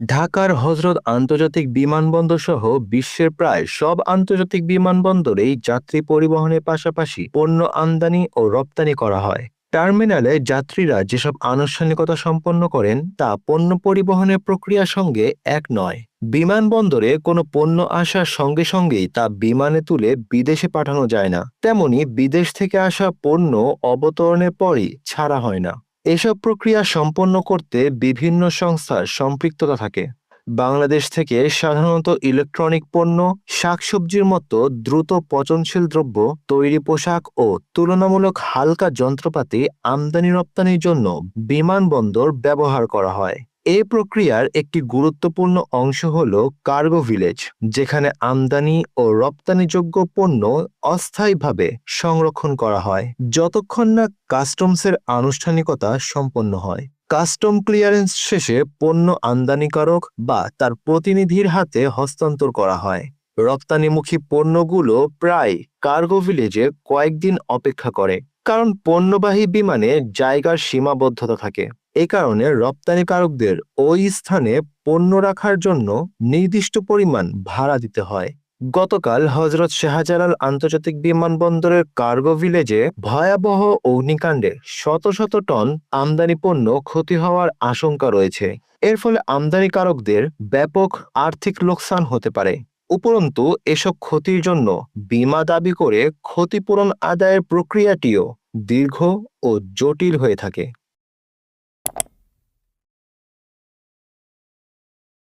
ঢাকার হজরত আন্তর্জাতিক বিমানবন্দর সহ বিশ্বের প্রায় সব আন্তর্জাতিক বিমানবন্দরেই যাত্রী পরিবহনের পাশাপাশি পণ্য আমদানি ও রপ্তানি করা হয়। টার্মিনালে যাত্রীরা যেসব আনুষ্ঠানিকতা সম্পন্ন করেন, তা পণ্য পরিবহনের প্রক্রিয়ার সঙ্গে এক নয়। বিমানবন্দরে কোনো পণ্য আসার সঙ্গে সঙ্গেই তা বিমানে তুলে বিদেশে পাঠানো যায় না। তেমনি বিদেশ থেকে আসা পণ্য অবতরণের পরই ছাড়া হয় না। এসব প্রক্রিয়া সম্পন্ন করতে বিভিন্ন সংস্থার সম্পৃক্ততা থাকে। বাংলাদেশ থেকে সাধারণত ইলেকট্রনিক পণ্য, শাকসবজির মতো দ্রুত পচনশীল দ্রব্য, তৈরি পোশাক ও তুলনামূলক হালকা যন্ত্রপাতি আমদানি রপ্তানির জন্য বিমানবন্দর ব্যবহার করা হয়। এই প্রক্রিয়ার একটি গুরুত্বপূর্ণ অংশ হল কার্গো ভিলেজ, যেখানে আমদানি ও রপ্তানিযোগ্য পণ্য অস্থায়ীভাবে সংরক্ষণ করা হয়। যতক্ষণ না কাস্টমসের আনুষ্ঠানিকতা সম্পন্ন হয়। কাস্টম ক্লিয়ারেন্স শেষে পণ্য আমদানিকারক বা তার প্রতিনিধির হাতে হস্তান্তর করা হয়। রপ্তানিমুখী পণ্যগুলো প্রায় কার্গো ভিলেজে কয়েকদিন অপেক্ষা করে, কারণ পণ্যবাহী বিমানে জায়গার সীমাবদ্ধতা থাকে। এ কারণে রপ্তানিকারকদের ওই স্থানে পণ্য রাখার জন্য নির্দিষ্ট পরিমাণ ভাড়া দিতে হয়। গতকাল হজরত শাহজালাল আন্তর্জাতিক বিমানবন্দরের কার্গো ভিলেজে ভয়াবহ অগ্নিকাণ্ডে শত শত টন আমদানি পণ্য ক্ষতি হওয়ার আশঙ্কা রয়েছে। এর ফলে আমদানিকারকদের ব্যাপক আর্থিক লোকসান হতে পারে। উপরন্তু, এসব ক্ষতির জন্য বীমা দাবি করে ক্ষতিপূরণ আদায়ের প্রক্রিয়াটিও দীর্ঘ ও জটিল হয়ে থাকে।